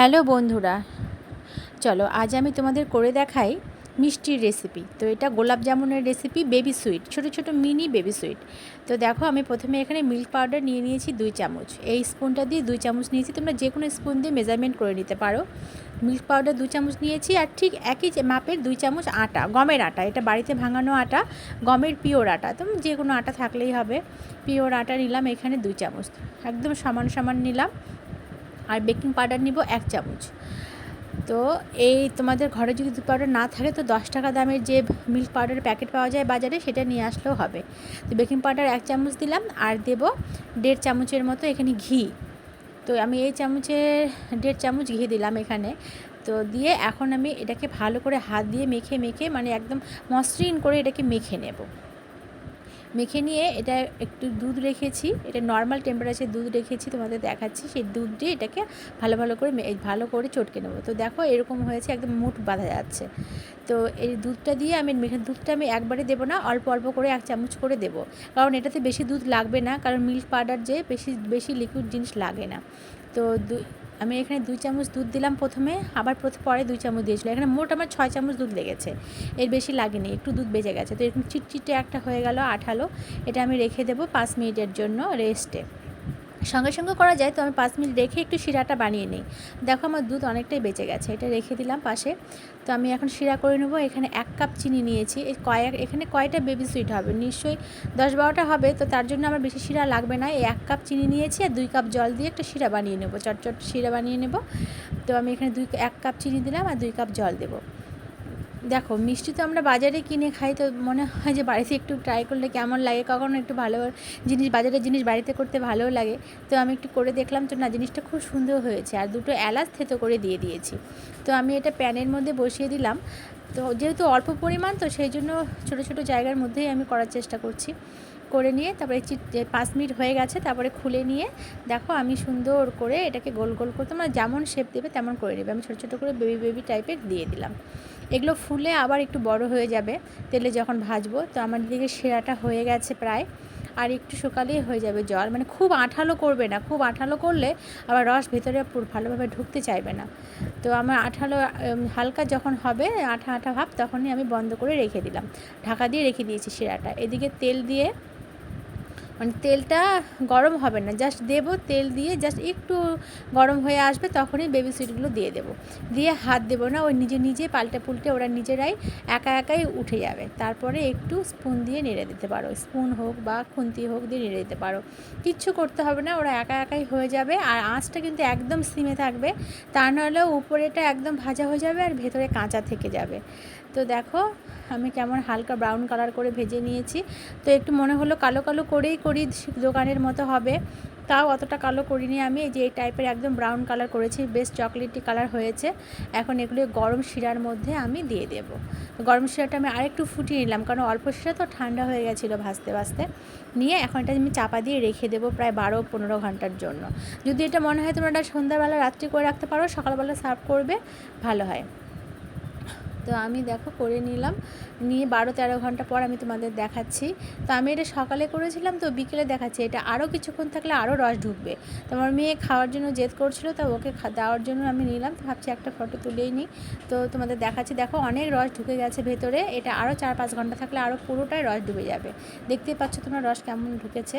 Hello বন্ধুরা, চলো আজ আমি তোমাদের করে দেখাই মিষ্টির রেসিপি তো এটা গোলাপ জামুনের রেসিপি বেবি সুইট ছোট ছোট মিনি বেবি সুইট তো দেখো আমি প্রথমে এখানে মিল্ক পাউডার নিয়ে নিয়েছি দুই চামচ। এই স্পুনটা দিয়ে দুই চামচ নিয়েছি, তোমরা যে কোনো স্পুন দিয়ে মেজারমেন্ট করে নিতে পারো। মিল্ক পাউডার দুই চামচ নিয়েছি আর ঠিক একই মাপের দুই চামচ আটা, গমের আটা, এটা বাড়িতে ভাঙানো আটা, গমের পিওর আটা, তো যে কোনো আটা থাকলেই হবে। পিওর আটা নিলাম এখানে দুই চামচ। একদম সমান সমান নিলাম। আর বেকিং পাউডার নিব এক চামচ। তো এই তোমাদের ঘরে যদি দুধ পাউডার না থাকে, তো দশ টাকা দামের যে মিল্ক পাউডারের প্যাকেট পাওয়া যায় বাজারে, সেটা নিয়ে আসলেও হবে। তো বেকিং পাউডার এক চামচ দিলাম, আর দেব দেড় চামচের মতো এখানে ঘি। তো আমি এই চামচের দেড় চামচ ঘি দিলাম এখানে। তো দিয়ে এখন আমি এটাকে ভালো করে হাত দিয়ে মেখে মেখে মানে একদম মসৃণ করে এটাকে মেখে নেব। মেখে নিয়ে এটা একটু দুধ রেখেছি। এটা নর্মাল টেম্পারেচার দুধ রেখেছি, তোমাদের দেখাচ্ছি। সেই দুধ দিয়ে এটাকে ভালো ভালো করে ভালো করে চটকে নেব। তো দেখো এরকম হয়েছে, একদম মুঠ বাঁধা যাচ্ছে। তো এই দুধটা দিয়ে আমি মেখে, দুধটা আমি একবারে দেবো না, অল্প অল্প করে এক চামচ করে দেবো। কারণ এটাতে বেশি দুধ লাগবে না, কারণ মিল্ক পাউডার যে বেশি বেশি লিকুইড জিনিস লাগে না। তো আমি এখানে দুই চামচ দুধ দিলাম প্রথমে, আবার প্রথম পরে দুই চামচ দিয়েছিলো এখানে মোট আমার ছয় চামচ দুধ লেগেছে। এর বেশি লাগেনি, একটু দুধ বেজে গেছে। তো এরকম চিটচিটে একটা হয়ে গেল, আঠালো। এটা আমি রেখে দেবো পাঁচ মিনিটের জন্য রেস্টে। সঙ্গে সঙ্গে করা যায়, তো আমি পাঁচ মিনিট রেখে একটু শিরাটা বানিয়ে নিই। দেখো আমার দুধ অনেকটাই বেঁচে গেছে, এটা রেখে দিলাম পাশে। তো আমি এখন শিরা করে নেব, এখানে এক কাপ চিনি নিয়েছি। এই কয়েক, এখানে কয়টা বেবি সুইট হবে? নিশ্চয়ই দশ বারোটা হবে, তো তার জন্য আমার বেশি শিরা লাগবে না। এই এক কাপ চিনি নিয়েছি আর দুই কাপ জল দিয়ে একটা শিরা বানিয়ে নেব, চটচট শিরা বানিয়ে নেব। তো আমি এখানে দুই, এক কাপ চিনি দিলাম আর দুই কাপ জল দেবো। দেখো, মিষ্টি তো আমরা বাজারে কিনে খাই তো মনে হয় যে বাড়িতে একটু ট্রাই করলে কেমন লাগে? কখনো একটু ভালো জিনিস, বাজারের জিনিস বাড়িতে করতে ভালোও লাগে। তো আমি একটু করে দেখলাম তো না, জিনিসটা খুব সুন্দর হয়েছে। আর দুটো এলাচ থেতো করে দিয়ে দিয়েছি। তো আমি এটা প্যানের মধ্যে বসিয়ে দিলাম। তো যেহেতু অল্প পরিমাণ, তো সেই জন্য ছোটো ছোটো জায়গার মধ্যেই আমি করার চেষ্টা করছি। করে নিয়ে তারপরে পাঁচ মিনিট হয়ে গেছে, তারপরে খুলে নিয়ে দেখো আমি সুন্দর করে এটাকে গোল গোল করতে মানে যেমন শেপ দেবে, তেমন করে নেবে। আমি ছোটো ছোটো করে বেবি বেবি টাইপের দিয়ে দিলাম। এগুলো ফুলে আবার একটু বড় হয়ে যাবে তেলে যখন ভাজবো, তো আমার দিকে সেরাটা হয়ে গেছে প্রায়, আর একটু শুকালেই হয়ে যাবে জল। মানে খুব আঠালো করবে না, খুব আঠালো করলে আবার রস ভেতরে ভালোভাবে ঢুকতে চাইবে না। তো আমার আঠালো হালকা যখন হবে, আঠা আঠা ভাব, তখনই আমি বন্ধ করে রেখে দিলাম। ঢাকা দিয়ে রেখে দিয়েছি শিরাটা। এদিকে তেল দিয়ে মানে তেলটা গরম হবে না জাস্ট দেবো তেল দিয়ে জাস্ট একটু গরম হয়ে আসবে তখনই বেবি সুইটগুলো দিয়ে দেবো। দিয়ে হাত দেবো না, ওই নিজে নিজে পাল্টে পুল্টে ওরা নিজেরাই একা একাই উঠে যাবে। তারপরে একটু স্পুন দিয়ে নেড়ে দিতে পারো স্পুন হোক বা খুন্তি হোক দিয়ে নেড়ে দিতে পারো। কিচ্ছু করতে হবে না, ওরা একা একাই হয়ে যাবে আর আঁচটা কিন্তু একদম সিমে থাকবে, তা নাহলেও উপরেটা একদম ভাজা হয়ে যাবে আর ভেতরে কাঁচা থেকে যাবে। তো দেখো, আমি কেমন হালকা ব্রাউন কালার করে ভেজে নিয়েছি। তো একটু মনে হলো কালো কালো করেই করি, দোকানের মতো হবে। তাও অতটা কালো করিনি আমি, এই যে এই টাইপের একদম ব্রাউন কালার করেছি, বেশ চকলেটি কালার হয়েছে। এখন এগুলো গরম শিরার মধ্যে আমি দিয়ে দেব। গরম শিরাটা আমি আরেকটু ফুটিয়ে নিলাম, কারণ অল্প শিরা তো ঠান্ডা হয়ে গেছিল ভাজতে ভাজতে। নিয়ে এখন এটা আমি চাপা দিয়ে রেখে দেবো প্রায় বারো পনেরো ঘণ্টার জন্য। যদি এটা মনে হয় তোমরা এটা সন্ধ্যাবেলা রাত্রি করে রাখতে পারো, সকালবেলা সার্ভ করবে, ভালো হয়। তো আমি দেখো করে নিলাম। নিয়ে বারো তেরো ঘণ্টা পর আমি তোমাদের দেখাচ্ছি। তো আমি এটা সকালে করেছিলাম, তো বিকেলে দেখাচ্ছি। এটা আরও কিছুক্ষণ থাকলে আরও রস ঢুকবে। তো আমার মেয়ে খাওয়ার জন্য জেদ করছিল, তো ওকে দেওয়ার জন্য আমি নিলাম। তো ভাবছি একটা ফটো তুলেই নিই। তো তোমাদের দেখাচ্ছি। দেখো অনেক রস ঢুকে গেছে ভেতরে। এটা আরও চার পাঁচ ঘণ্টা থাকলে আরও পুরোটাই রস ডুবে যাবে। দেখতেই পাচ্ছ তোমরা রস কেমন ঢুকেছে।